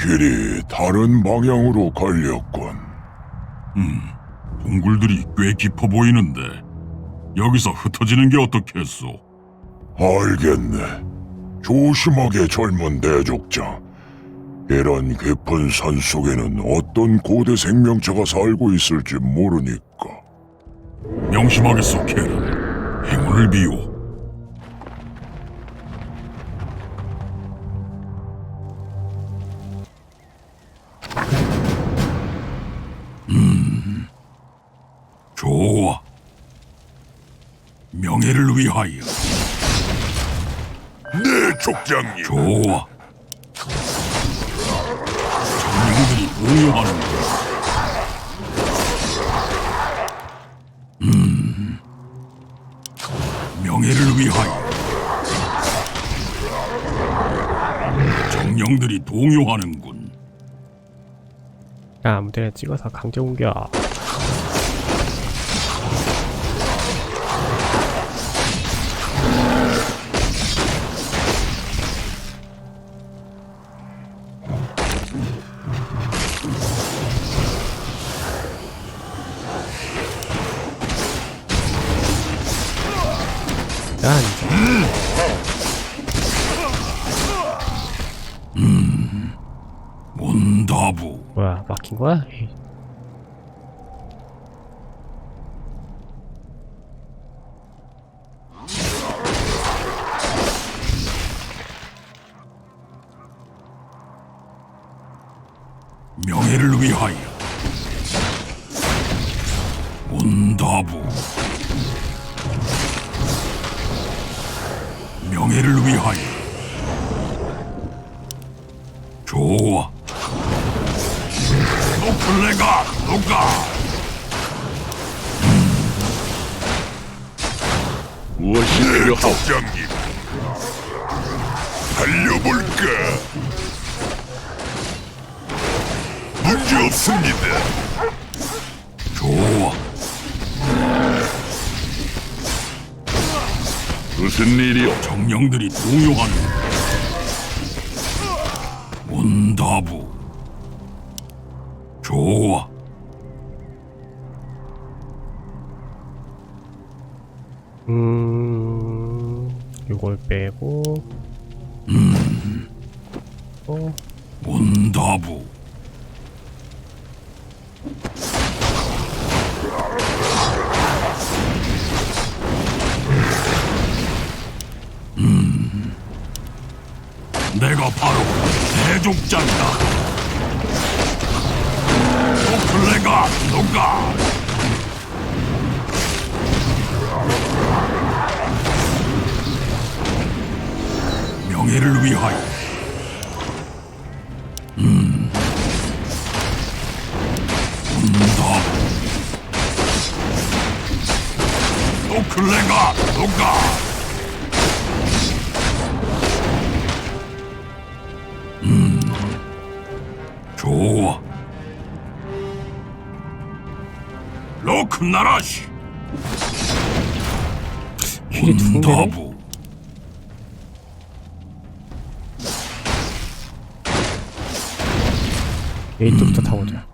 길이 다른 방향으로 갈렸군. 동굴들이 꽤 깊어 보이는데 여기서 흩어지는 게 어떻겠소? 알겠네. 조심하게 젊은 대족장. 이런 깊은 산 속에는 어떤 고대 생명체가 살고 있을지 모르니까. 명심하겠소, 캐런. 행운을 비워. 네, 족장님. 좋아. 정령들이 공유하는 거. 음. 명예를 위하여. 정령들이 동요하는군. 야, 아무데나 찍어서 강제 공격. 몬다부. 뭐야, 막힌 거야? 명예를 위하여. 무엇이 필요하오? 족장님. 달려볼까? 문제 없습니다. 좋아. 무슨 일이오? 정령들이 동요하는 온다부 좋아 음, 요걸 빼고. 음. 어, 온다부. 음. 내가 바로 대족장이다. 노클레가 누가 명예를 위하여 온다. 노클레가 누가? 음, 좋아. 로크나라시 힐이 두 군데네? 온다부 웨이트부터 타보자.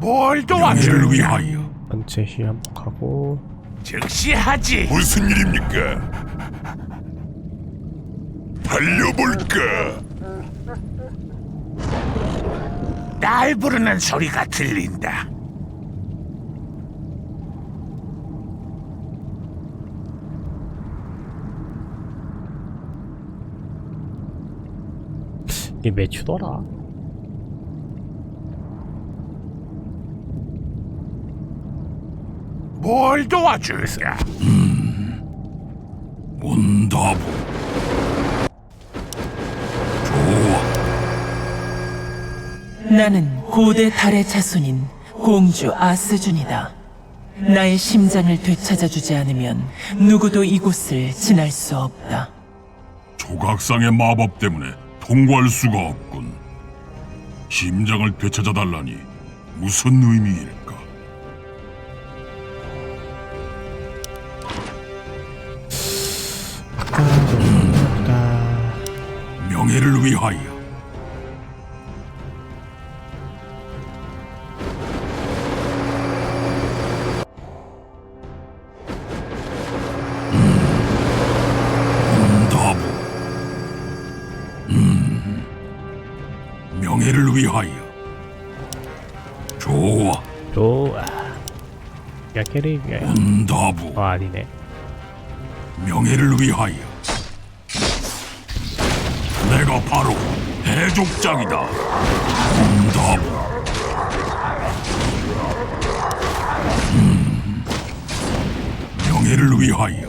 뭘 도와줄까? 위하여 전체 힐 한복하고. 즉시 하지. 무슨 일입니까? 달려볼까? 날 부르는 소리가 들린다. 이게 매추더라. 뭘 도와줄까? 온다부 좋아 나는 고대 달의 자손인 공주 아스준이다. 나의 심장을 되찾아주지 않으면 누구도 이곳을 지날 수 없다. 조각상의 마법 때문에 통과할 수가 없군. 심장을 되찾아 달라니 무슨 의미일까? 위하여. 음. 음, 음. 명예를 위하여. 좋아. 좋아. 야 캐릭 응답 어 아니네. 명예를 위하여. 내가 바로 해족장이다. 온다부. 음, 명예를 위하여.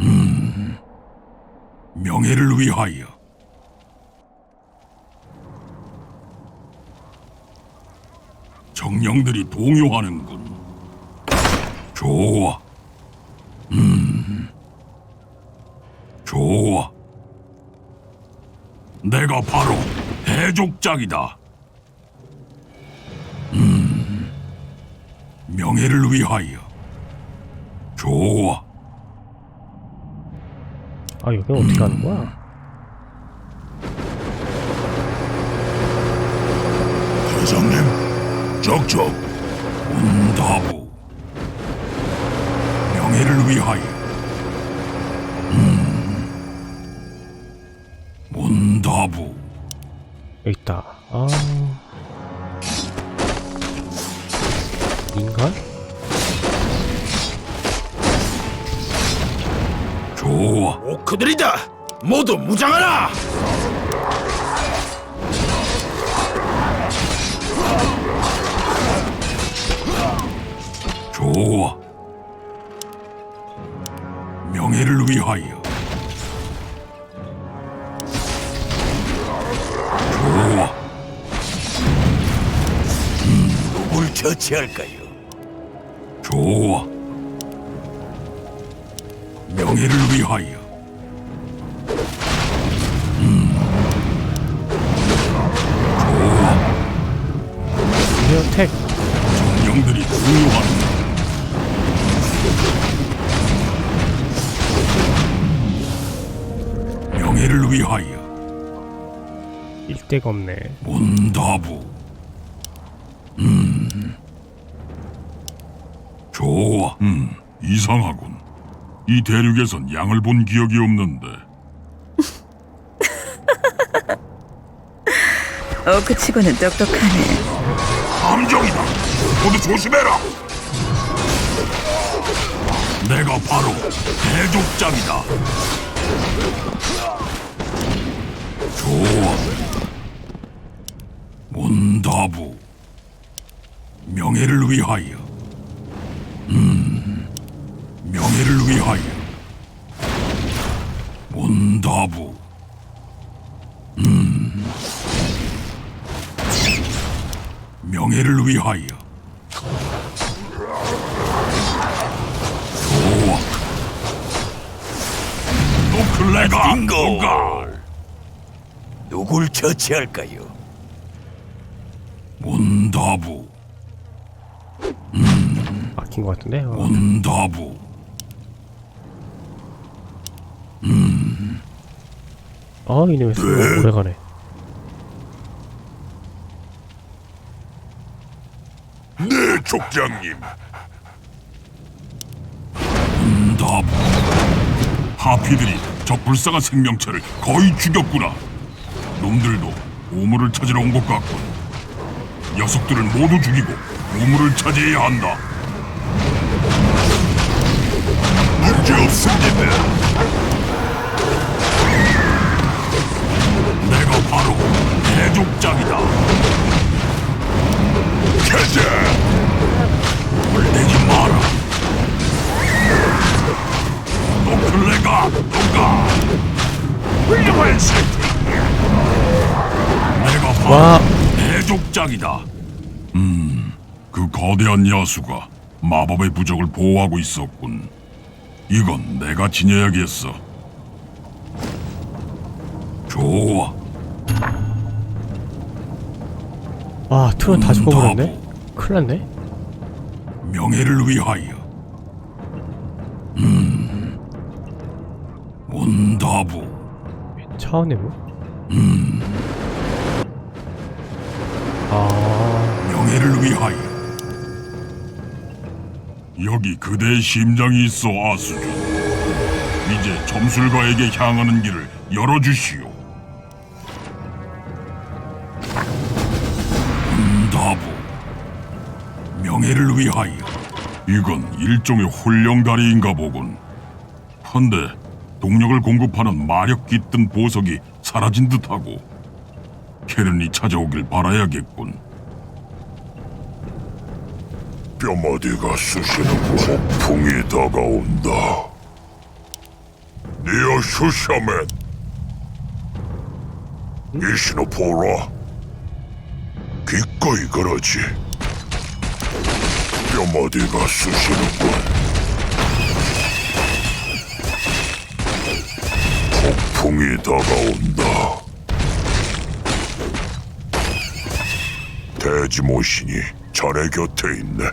음, 명예를 위하여. 정령들이 동요하는군. 좋아. 좋아. 내가 바로 해족장이다. 음, 명예를 위하여. 좋아. 아 여기 어떻게 가는 거야? 대장님, 적적. 온다부. 명예를 위하여. 여기 있다. 아. 인간? 좋아. 오크들이다. 모두 무장하라. 좋아. 명예를 위하여. 처치할까요? 좋아. 명예를 위하여. 비어텍. 정령들이 공유한다. 명예를 위하여. 일대가 없네. 온다부. 좋아. 음, 이상하군. 이 대륙에선 양을 본 기억이 없는데. 어, 그 치고는 똑똑하네. 함정이다. 모두 조심해라. 내가 바로 대족장이다. 좋아. 온다부. 명예를 위하여. 위하여. 온다부. 명예를 위하여. 좋아. 노클레가 누가 누굴 처치할까요? 온다부 막힌 것 같은데. 어. 온다부 아 이놈의 수가 오래 가네. 네, 족장님. 온다부 하피들이 저 불쌍한 생명체를 거의 죽였구나. 놈들도 우물을 찾으러 온 것 같군. 녀석들을 모두 죽이고 우물을 차지해야 한다. 문제 없습니다. 바로 대족장이다. 가자. 물대지 마라. 노클레가 누가 훌륭한 선택. 내가 바로 와. 대족장이다. 음, 그 거대한 야수가 마법의 부적을 보호하고 있었군. 이건 내가 지녀야겠어. 좋아. 와 트론 다 죽어버렸네. 온다부. 큰일 났네. 명예를 위하여. 음, 온다부. 차원의 무? 아 명예를 위하여. 여기 그대의 심장이 있어 아수주. 이제 점술가에게 향하는 길을 열어주시오. 명예를 위하여. 이건 일종의 홀령다리인가 보군. 한데 동력을 공급하는 마력 깃든 보석이 사라진 듯하고 캐런이 찾아오길 바라야겠군. 뼈마디가 쑤시는 폭풍이 다가온다. 니어 슈샤맨. 이시노포라. 기꺼이 그러지. 뼈마디가 쑤시는군. 폭풍이 다가온다. 대지모신이 자네 곁에 있네.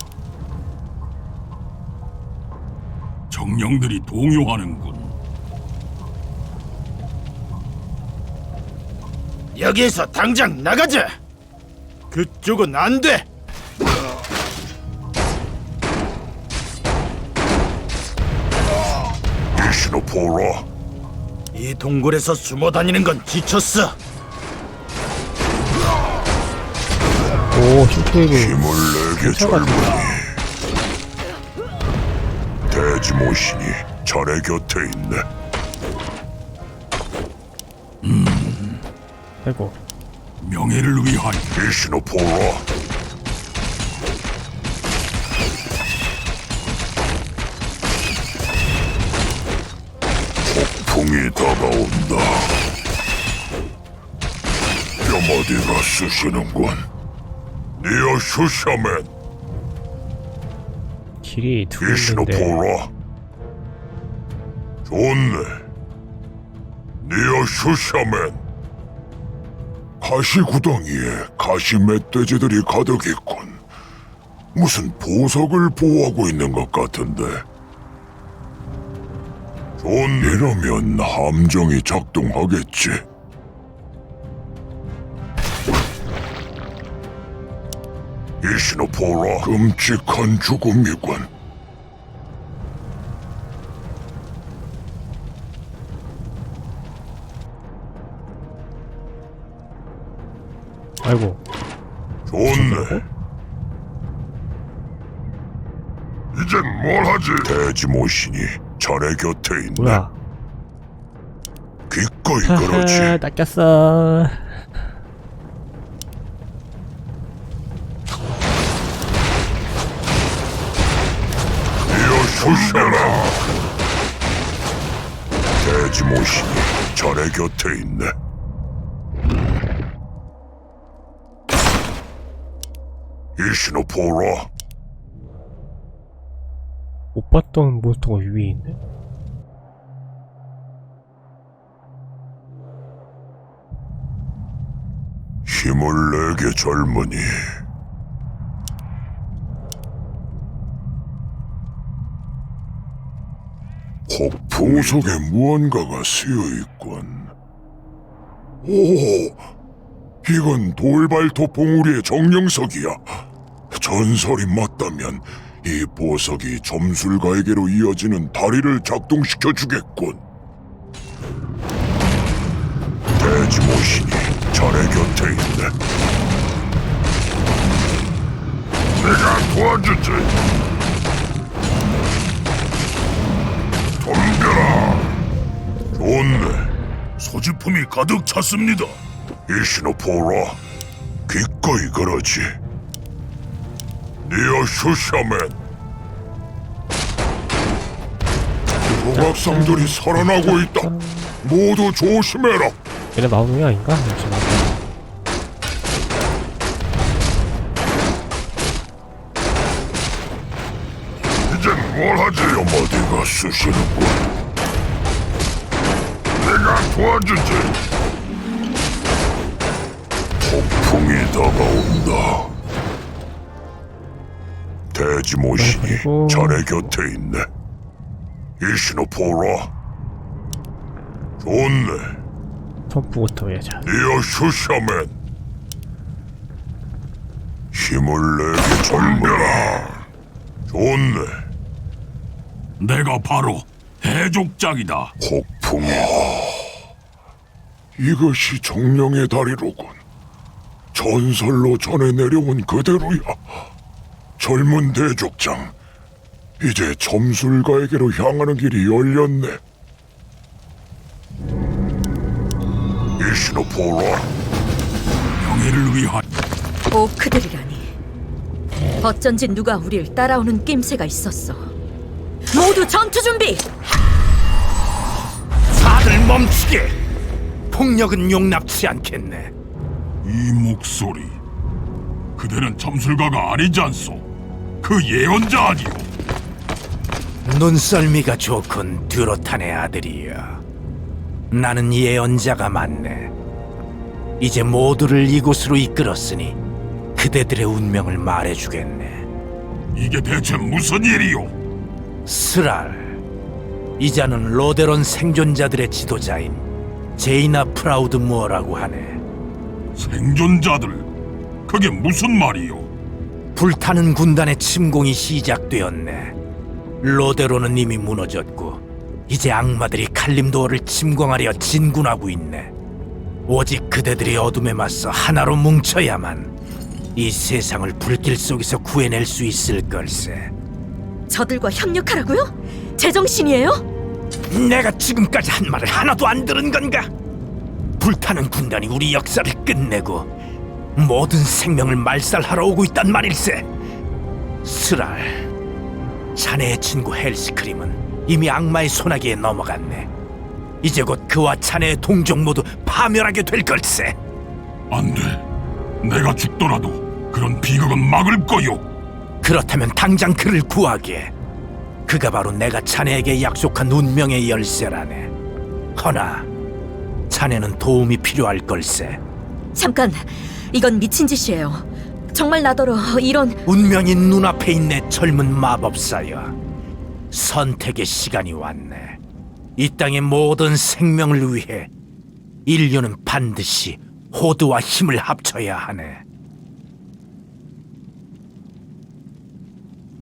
정령들이 동요하는군. 여기에서 당장 나가자. 그쪽은 안 돼. 동굴에서 숨어 다니는 건 지쳤어. 오 슈트웨이브 힘을 내게 젊은이. 대지모신이 자네 곁에 있네. 아이고 명예를 위하여. 이시노포라. 폭풍이 다가온다. 뼈마디가 쑤시는군. 니어 슈샤맨. 길이 두 군데인데 이시노포라. 좋네. 니어 슈샤맨. 가시 구덩이에 가시 멧돼지들이 가득 있군. 무슨 보석을 보호하고 있는 것 같은데. 좋네. 이러면 함정이 작동하겠지. 이시노포라 끔찍한 죽음이군. 아이고 좋네. 이젠 뭘 하지? 대지모신이 자네 곁에 있네. 뭐야 기꺼이 그러지. 낚였어 이어 슈샤라. 대지모신이 자네 곁에 있네. 이시노포라. 못 봤던 몬스터가 위에 있네 힘을 내게 젊은이. 폭풍 속에 무언가가 쓰여 있군. 오, 이건 돌발톱 봉우리의 정령석이야. 전설이 맞다면 이 보석이 점술가에게로 이어지는 다리를 작동시켜 주겠군. 대지모신이 자네 곁에 있네. 내가 도와주지. 덤벼라. 좋네. 소지품이 가득 찼습니다. 이시노포라, 기꺼이 그러지. 니어 슈샤맨. 조각상들이 살아나고 있다. 모두 조심해라. 얘네 마우이 아닌가? 잠시만 이젠 뭘 하지? 어디가 쑤시는군. 내가 도와주지. 폭풍이 다가온다. 대지모신이 아이고. 자네 곁에 있네. 이시노포라. 좋네. 펌프부터 해야자 니어 슈샤맨. 힘을 내게 젊어라. 좋네. 내가 바로 해족장이다. 좋네. 바로. 폭풍이다. 이것이 정령의 다리로군. 전설로 전해 내려온 그대로야. 젊은 대족장. 이제 점술가에게로 향하는 길이 열렸네. 이시노포라, 명예를 위한 오크들이라니. 어쩐지 누가 우릴 따라오는 낌새가 있었어. 모두 전투 준비! 다들 멈추게. 폭력은 용납치 않겠네. 이 목소리. 그대는 점술가가 아니지 않소? 그 예언자 아니오? 눈썰미가 좋군 듀로탄의 아들이여. 나는 예언자가 맞네. 이제 모두를 이곳으로 이끌었으니 그대들의 운명을 말해주겠네. 이게 대체 무슨 일이오? 스랄. 이자는 로데론 생존자들의 지도자인 제이나 프라우드 무어라고 하네. 생존자들. 그게 무슨 말이오? 불타는 군단의 침공이 시작되었네. 로데로는 이미 무너졌고 이제 악마들이 칼림도어를 침공하려 진군하고 있네. 오직 그대들이 어둠에 맞서 하나로 뭉쳐야만 이 세상을 불길 속에서 구해낼 수 있을 걸세. 저들과 협력하라고요? 제정신이에요? 내가 지금까지 한 말을 하나도 안 들은 건가? 불타는 군단이 우리 역사를 끝내고 모든 생명을 말살하러 오고 있단 말일세. 스랄, 자네의 친구 헬스크림은 이미 악마의 소나기에 넘어갔네. 이제 곧 그와 자네의 동족 모두 파멸하게 될 걸세. 안 돼. 내가 죽더라도 그런 비극은 막을 거요. 그렇다면 당장 그를 구하게. 그가 바로 내가 자네에게 약속한 운명의 열쇠라네. 허나 자네는 도움이 필요할 걸세. 잠깐, 이건 미친 짓이에요. 정말 나더러 이런 운명이 눈앞에 있네 젊은 마법사여. 선택의 시간이 왔네. 이 땅의 모든 생명을 위해 인류는 반드시 호드와 힘을 합쳐야 하네